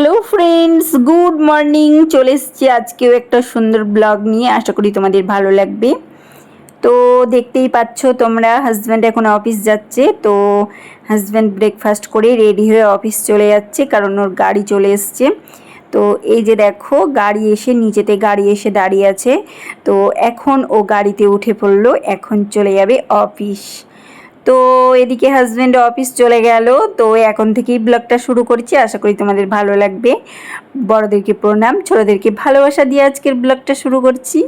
Hello friends good morning চলে এসেছি আজকেও একটা সুন্দর ব্লগ নিয়ে। আশা করি তোমাদের ভালো লাগবে। তো দেখতেই পাচ্ছ তোমরা হাজব্যান্ড এখন অফিস যাচ্ছে। তো হাজব্যান্ড ব্রেকফাস্ট করে রেডি হয়ে অফিস চলে যাচ্ছে, কারণ ওর গাড়ি চলে এসছে। তো এই যে দেখো, গাড়ি এসে নিচেতে গাড়ি এসে দাঁড়িয়ে আছে। তো এখন ও গাড়িতে উঠে পড়ল, এখন চলে যাবে অফিস তো এদিকে হাজব্যান্ড অফিস চলে গেল। তো এখন থেকেই ব্লগটা শুরু করছি। আশা করি তোমাদের ভালো লাগবে। বড়দেরকে প্রণাম। ছোটোদেরকে ভালোবাসা দিয়ে আজকের ব্লগটা শুরু করছি।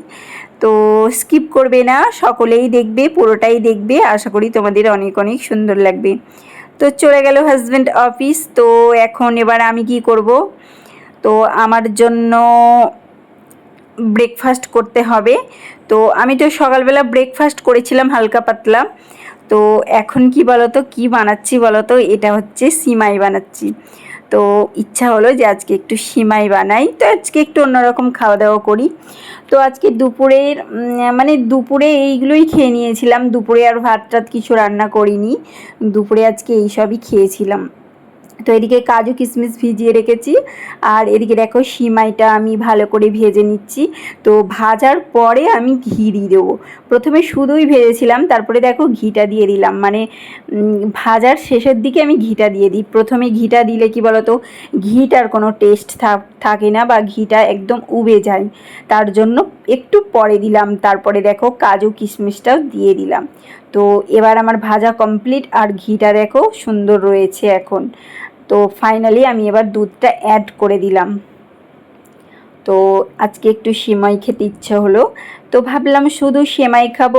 তো স্কিপ করবে না। সকলেই দেখবে, পুরোটাই দেখবে। আশা করি তোমাদের অনেক অনেক সুন্দর লাগবে। তো চলে গেল হাজব্যান্ড অফিস তো এখন এবার আমি কি করব? তো আমার জন্য ব্রেকফাস্ট করতে হবে। তো আমি তো সকালবেলা ব্রেকফাস্ট করেছিলাম, হালকা পাতলা। তো এখন কি বলতো, কি বানাচ্ছি বলতো, এটা হচ্ছে সিমাই বানাচ্ছি। তো ইচ্ছা হলো যে আজকে একটু সিমাই বানাই, তো আজকে একটু অন্যরকম খাওয়া দাওয়া করি। তো আজকে দুপুরের মানে দুপুরে এইগুলোই খেয়ে নিয়েছিলাম। দুপুরে আর ভাত টাত কিছু রান্না করিনি। দুপুরে আজকে এইসবই খেয়েছিলাম। তো এদিকে কাজু কিশমিশ ভিজিয়ে রেখেছি। আর এদিকে দেখো সিমাইটা আমি ভালো করে ভেজে নিচ্ছি। তো ভাজার পরে আমি ঘি দিয়ে দেবো। প্রথমে শুধুই ভেজেছিলাম, তারপরে দেখো ঘিটা দিয়ে দিলাম। মানে ভাজার শেষের দিকে আমি ঘিটা দিয়ে দিই। প্রথমে ঘিটা দিলে কি বলতো, ঘিটার কোনো টেস্ট থাকে না বা ঘিটা একদম উবে যায়। তার জন্য একটু পরে দিলাম, তারপরে দেখো কাজু কিশমিশটাও দিয়ে দিলাম। তো এবার আমার ভাজা কমপ্লিট আর ঘিটা দেখো সুন্দর রয়েছে এখন। তো ফাইনালি আমি এবার দুধটা অ্যাড করে দিলাম। তো আজকে একটু সেমাই খেতে ইচ্ছা হলো। তো ভাবলাম শুধু সেমাই খাব।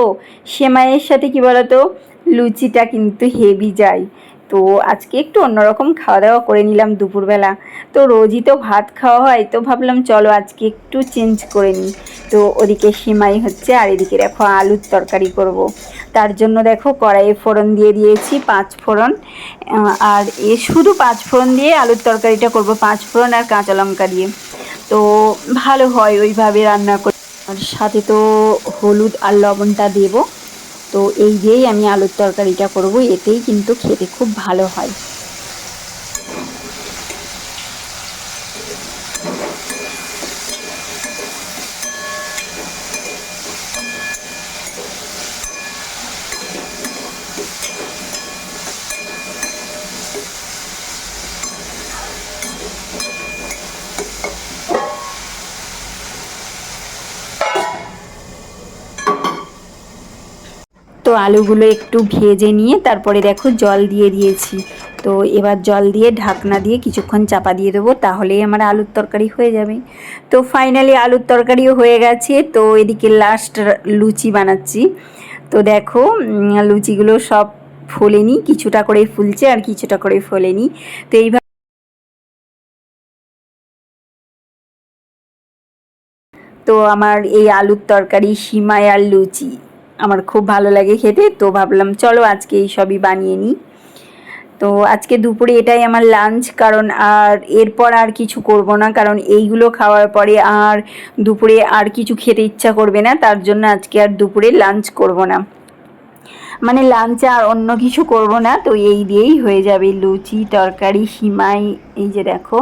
সেমাইয়ের সাথে কি বলতো? লুচিটা কিন্তু হেভি যায়। তো আজকে একটু অন্যরকম খাওয়া দাওয়া করে নিলাম দুপুরবেলা। তো রোজই তো ভাত খাওয়া হয়, তো ভাবলাম চলো আজকে একটু চেঞ্জ করে নিই। তো ওদিকে সিমাই হচ্ছে আর এদিকে দেখো আলুর তরকারি করব। তার জন্য দেখো কড়াইয়ে ফোড়ন দিয়ে দিয়েছি, পাঁচ ফোড়ন। আর এ শুধু পাঁচ ফোড়ন দিয়ে আলুর তরকারিটা করব, পাঁচ ফোড়ন আর কাঁচা লঙ্কা দিয়ে। তো ভালো হয় ওইভাবে রান্না করে আর সাথে তো হলুদ আর লবণটা দেবো। তো এই দিয়েই আমি আলুর তরকারিটা করব এতেই কিন্তু খেতে খুব ভালো হয়। তো আলুগুলো একটু ভেজে নিয়ে তারপরে দেখো জল দিয়ে দিয়েছি। তো এবার জল দিয়ে ঢাকনা দিয়ে কিছুক্ষণ চাপা দিয়ে দেবো, তাহলেই আমার আলুর তরকারি হয়ে যাবে। তো ফাইনালি আলুর তরকারিও হয়ে গেছে, তো এদিকে লাস্ট লুচি বানাচ্ছি। তো দেখো লুচিগুলো সব ফোলেনি, কিছুটা করে ফুলছে আর কিছুটা করে ফোলেনি। তো এইভাবে তো আমার এই আলুর তরকারি, সিমাই আর লুচি। আমার খুব ভালো লাগে খেতে, তো ভাবলাম চলো আজকে এই সবই বানিয়ে নিই। তো আজকে দুপুরে এটাই আমার লাঞ্চ কারণ আর এরপর আর কিছু করব না, কারণ এইগুলো খাওয়ার পরে আর দুপুরে আর কিছু খেতে ইচ্ছা করবে না, তার জন্য আজকে আর দুপুরে লাঞ্চ করব না। মানে লাঞ্চে আর অন্য কিছু করব না, তো এই দিয়েই হয়ে যাবে লুচি, তরকারি, সিমাই, এই যে দেখো।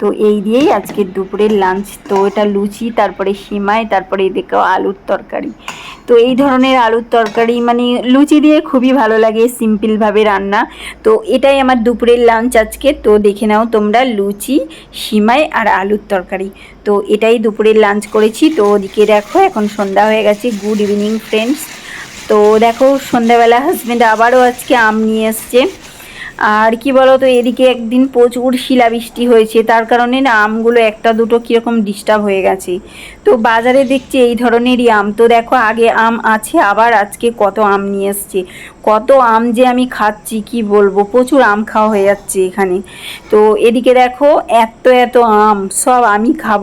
তো এই দিয়েই আজকের দুপুরের লাঞ্চ তো এটা লুচি, তারপরে সিমাই, তারপরে দেখো আলুর তরকারি। তো এই ধরনের আলুর তরকারি মানে লুচি দিয়ে খুবই ভালো লাগে সিম্পলভাবে রান্না। তো এটাই আমার দুপুরের লাঞ্চ আজকে। তো দেখে নাও তোমরা লুচি, সিমাই আর আলুর তরকারি। তো এটাই দুপুরের লাঞ্চ করেছি। তো ওদিকে দেখো, এখন সন্ধ্যা হয়ে গেছে। গুড ইভিনিং ফ্রেন্ডস তো দেখো, সন্ধ্যাবেলা হাজব্যান্ড আবারও আজকে আম নিয়ে এসছে। আর কি বলো তো এদিকে একদিন প্রচুর শিলাবৃষ্টি হয়েছে, তার কারণে না আমগুলো একটা দুটো কীরকম ডিস্টার্ব হয়ে গেছে। তো বাজারে দেখছি এই ধরনেরই আম। তো দেখো, আগে আম আছে, আবার আজকে কত আম নিয়ে এসছে। কত আম যে আমি খাচ্ছি, কি বলব? প্রচুর আম খাওয়া হয়ে যাচ্ছে এখানে। তো এদিকে দেখো, এত এত আম, সব আমি খাব।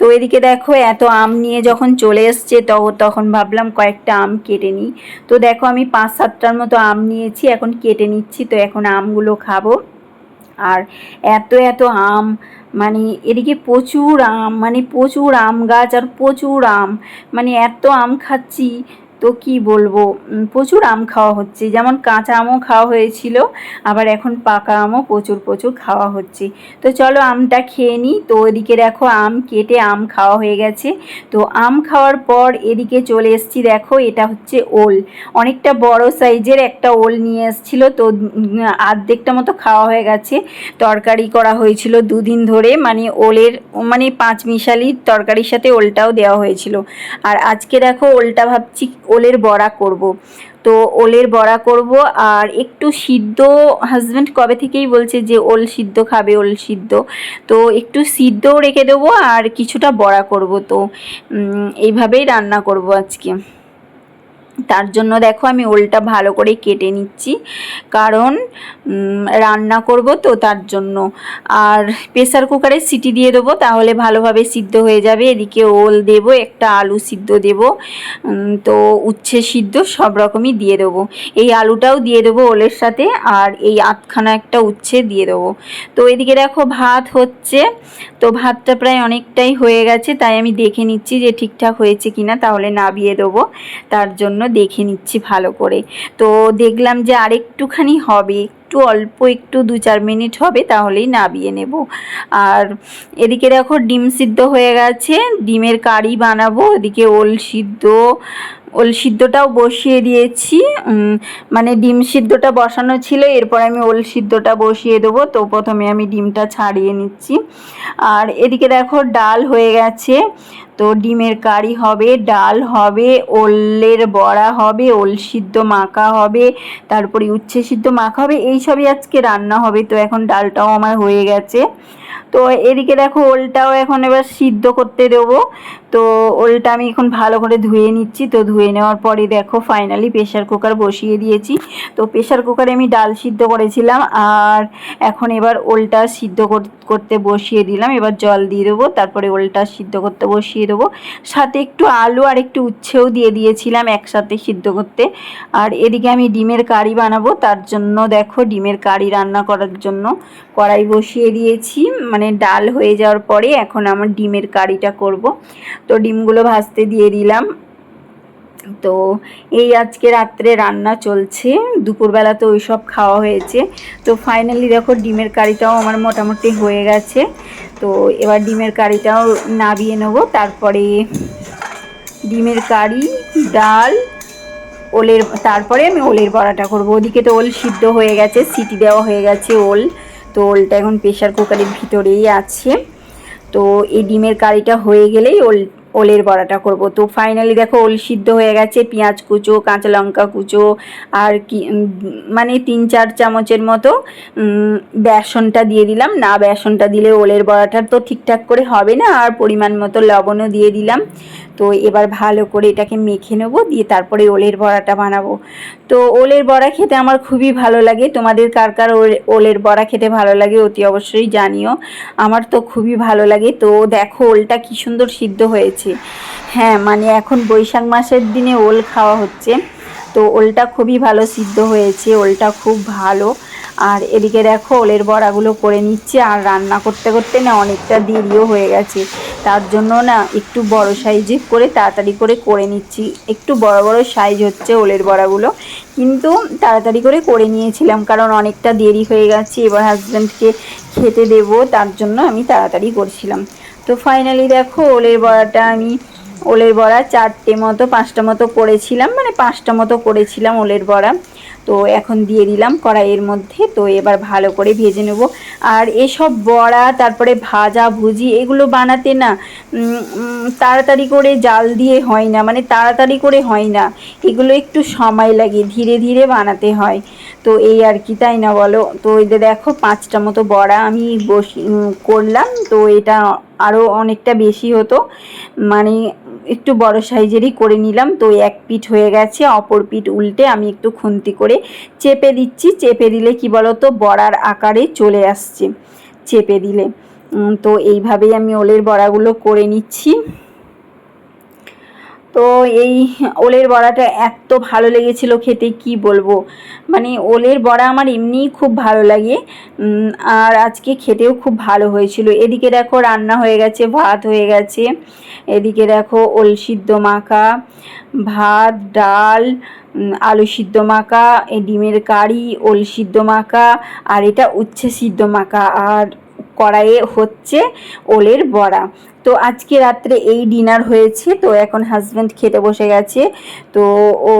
তো এদিকে দেখো, এত আম নিয়ে যখন চলে এসছে তখন ভাবলাম কয়েকটা আম কেটে নিই। তো দেখো, আমি পাঁচ সাতটার মতো আম নিয়েছি, এখন কেটে নিচ্ছি, তো এখন আমগুলো খাব। আর এত এত আম মানে এদিকে প্রচুর আম মানে প্রচুর আম গাছ আর প্রচুর আম মানে এত আম খাচ্ছি। তো কি বলব? প্রচুর আম খাওয়া হচ্ছে। যেমন কাঁচা আমও খাওয়া হয়েছিল, আবার এখন পাকা আমও প্রচুর প্রচুর খাওয়া হচ্ছে। তো চলো আমটা খেয়ে নিই। তো এদিকে দেখো আম কেটে আম খাওয়া হয়ে গেছে। তো আম খাওয়ার পর এদিকে চলে এসেছি। দেখো এটা হচ্ছে ওল। অনেকটা বড় সাইজের একটা ওল নিয়ে এসেছিল। তো আর্ধেকটা মতো খাওয়া হয়ে গেছে। তরকারি করা হয়েছিল দুদিন ধরে। মানে ওলের মানে পাঁচ মিশালি তরকারির সাথে ওলটাও দেওয়া হয়েছিল। আর আজকে দেখো ওলটা ভাবছি ওলের বড়া করব। তো ওলের বড়া করব আর একটু সিদ্ধ হাজব্যান্ড কবে থেকেই বলছে যে ওল সিদ্ধ খাবে, ওল সিদ্ধ। তো একটু সিদ্ধও রেখে দেবো আর কিছুটা বড়া করব। তো এইভাবেই রান্না করব আজকে। তার জন্য দেখো আমি ওলটা ভালো করে কেটে নিচ্ছি। কারণ রান্না করব তো তার জন্য। আর প্রেসার কুকারে সিটি দিয়ে দেবো, তাহলে ভালোভাবে সিদ্ধ হয়ে যাবে। এদিকে ওল দেব, একটা আলু সিদ্ধ দেব। তো উচ্ছে সিদ্ধ, সব রকমই দিয়ে দেবো। এই আলুটাও দিয়ে দেবো ওলের সাথে, আর এই আধখানা একটা উচ্ছে দিয়ে দেবো। তো এদিকে দেখো ভাত হচ্ছে। তো ভাতটা প্রায় অনেকটাই হয়ে গেছে, তাই আমি দেখে নিচ্ছি যে ঠিকঠাক হয়েছে কিনা, তাহলে নাবিয়ে দেবো। তার জন্য দেখে নিচ্ছি ভালো করে। তো দেখলাম যে আরেকটুখানি হবে, একটু অল্প, একটু দু চার মিনিট হবে, তাহলেই নাবিয়ে নেব। আর এদিকে দেখো ডিম সিদ্ধ হয়ে গেছে, ডিমের কারি বানাবো এদিকে ওল সিদ্ধ ওল সিদ্ধটাও বসিয়ে দিয়েছি মানে ডিম সিদ্ধটা বসানো ছিল, এরপর আমি ওল সিদ্ধটা বসিয়ে দেবো, তো প্রথমে আমি ডিমটা ছাড়িয়ে নিচ্ছি। আর এদিকে দেখো ডাল হয়ে গেছে, তো ডিমের কারি হবে, ডাল হবে, ওলের বড়া হবে, ওল সিদ্ধ মাখা হবে, তারপরে উচ্ছে সিদ্ধ মাখা হবে এই সবই আজকে রান্না হবে, তো এখন ডালটাও আমার হয়ে গেছে। তো এদিকে দেখো ওলটাও এখন এবার সিদ্ধ করতে দেবো। তো ওলটা আমি এখন ভালো করে ধুয়ে নিচ্ছি। তো ধুয়ে নেওয়ার পরে দেখো ফাইনালি প্রেশার কুকার বসিয়ে দিয়েছি। তো প্রেশার কুকারে আমি ডাল সিদ্ধ করেছিলাম আর এখন এবার ওলটা সিদ্ধ করতে বসিয়ে দিলাম। এবার জল দিয়ে দেবো, তারপরে ওলটা সিদ্ধ করতে বসিয়ে দেবো। সাথে একটু আলু আর একটু উচ্ছেও দিয়ে দিয়েছিলাম একসাথে সিদ্ধ করতে। আর এদিকে আমি ডিমের কারি বানাবো, তার জন্য দেখো ডিমের কারি রান্না করার জন্য কড়াই বসিয়ে দিয়েছি। মানে ডাল হয়ে যাওয়ার পরে এখন আমার ডিমের কারিটা করব। তো ডিমগুলো ভাজতে দিয়ে দিলাম। তো এই আজকে রাত্রে রান্না চলছে। দুপুরবেলা তো ওই সব খাওয়া হয়েছে। তো ফাইনালি দেখো ডিমের কারিটাও আমার মোটামুটি হয়ে গেছে। তো এবার ডিমের কারিটাও নাবিয়ে নেব। তারপরে ডিমের কারি, ডাল, ওলের, তারপরে আমি ওলের বড়াটা করব। ওদিকে তো ওল সিদ্ধ হয়ে গেছে, সিটি দেওয়া হয়ে গেছে ওল। তো ওলটা এখন প্রেশার কুকারের ভিতরেই আছে। তো এই ডিমের কারিটা হয়ে গেলেই ওল, ওলের বড়াটা করব। তো ফাইনালি দেখো ওল সিদ্ধ হয়ে গেছে, পেঁয়াজ কুচো, কাঁচা লঙ্কা কুচো, আর কি মানে তিন চার চামচের মতো বেসনটা দিয়ে দিলাম। না, বেসনটা দিলে ওলের বড়াটা তো ঠিকঠাক করে হবে না, আর পরিমাণ মতো লবণও দিয়ে দিলাম। তো এবার ভালো করে এটাকে মেখে নেব, দিয়ে তারপরে ওলের বড়াটা বানাবো। তো ওলের বড়া খেতে আমার খুবই ভালো লাগে। তোমাদের কার কার ওলে- ওলের বড়া খেতে ভালো লাগে অতি অবশ্যই জানিও। আমার তো খুবই ভালো লাগে। তো দেখো ওলটা কি সুন্দর সিদ্ধ হয়েছে। হ্যাঁ মানে এখন বৈশাখ মাসের দিনে ওল খাওয়া হচ্ছে। তো ওলটা খুবই ভালো সিদ্ধ হয়েছে। ওলটা খুব ভালো। আর এদিকে দেখো ওলের বড়াগুলো করে নিচ্ছে আর রান্না করতে করতে না অনেকটা দেরিও হয়ে গেছে। তার জন্য না একটু বড় সাইজে করে তাড়াতাড়ি করে করে নিচ্ছি। একটু বড় বড় সাইজ হচ্ছে ওলের বড়াগুলো। কিন্তু তাড়াতাড়ি করে করে নিয়েছিলাম কারণ অনেকটা দেরি হয়ে গেছে। এবার হাজব্যান্ডকে খেতে দেবো, তার জন্য আমি তাড়াতাড়ি করছিলাম। তো ফাইনালি দেখো ওলের বড়াটা আমি ওলের বড়া চারটে মতো, পাঁচটা মতো করেছিলাম মানে পাঁচটা মতো করেছিলাম ওলের বড়া। তো এখন দিয়ে দিলাম কড়াইয়ের মধ্যে, তো এবার ভালো করে ভেজে নেব। আর এসব বড়া, তারপরে ভাজা, ভুজি, এগুলো বানাতে না তাড়াতাড়ি করে জাল দিয়ে হয় না মানে তাড়াতাড়ি করে হয় না। এগুলো একটু সময় লাগে, ধীরে ধীরে বানাতে হয়। তো এই আর কি, তাই না বলো? তো এই দেখো, পাঁচটা মতো বড়া আমি বসি করলাম, তো এটা আরও অনেকটা বেশি হতো। মানে একটু বড় সাইজেরই করে নিলাম। তো এক পিঠ হয়ে গেছে, অপর পিঠ উল্টে আমি একটু খুন্তি করে চেপে দিচ্ছি। চেপে দিলে কি বলতো, বড়ার আকারে চলে আসছে। চেপে দিলে। তো এইভাবেই আমি ওলের বড়াগুলো করে নিচ্ছি। তো এই ওলের বড়াটা এত ভালো লেগেছিল খেতে, কি বলব? মানে ওলের বড়া আমার এমনিই খুব ভালো লাগে। আর আজকে খেতেও খুব ভালো হয়েছিল। এদিকে দেখো রান্না হয়ে গেছে, ভাত হয়ে গেছে। এদিকে দেখো ওল সিদ্ধ মাখা, ভাত, ডাল আলু সিদ্ধ মাখা ডিমের কারি, ওল সিদ্ধ মাখা, আর এটা উচ্ছে সিদ্ধ মাখা। আর কড়াইয়ে হচ্ছে ওলের বড়া। তো আজকে রাত্রে এই ডিনার হয়েছে। তো এখন হাজব্যান্ড খেতে বসে গেছে। তো ও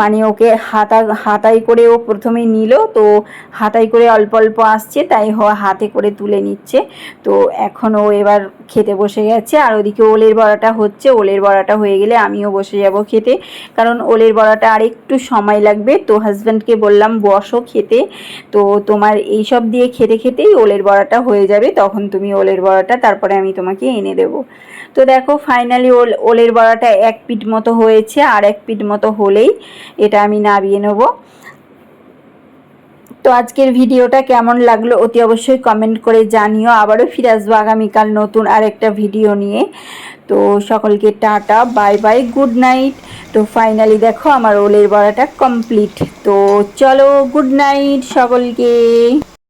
মানে ওকে হাতা, হাতাই করে ও প্রথমে নিল। তো হাতাই করে অল্প অল্প আসছে, তাই হাতে করে তুলে নিচ্ছে। তো এখন ও এবার খেতে বসে গেছে। আর ওদিকে ওলের বড়াটা হচ্ছে। ওলের বড়াটা হয়ে গেলে আমিও বসে যাব খেতে। কারণ ওলের বড়াটা আর একটু সময় লাগবে। তো হাজব্যান্ডকে বললাম, বসো খেতে। তো তোমার এই সব দিয়ে খেতে, খেতেই ওলের বড়াটা হয়ে যাবে। তখন তুমি ওলের বড়াটা তারপরে আমি তোমাকে এনে দেবো। তো দেখো ফাইনালি ওল, ওলের বড়াটা এক পিঠ মতো হয়েছে, আর এক পিঠ মতো হলেই এটা আমি নাবিয়ে নেব। তো আজকের ভিডিওটা কেমন লাগল অতি অবশ্যই কমেন্ট করে জানিও। আবারও ফিরে আসব আগামীকাল নতুন আর একটা ভিডিও নিয়ে। তো সকলকে tata bye bye good night তো ফাইনালি দেখো, আমার ওলের বড়াটা কমপ্লিট তো চলো গুড নাইট সকলকে।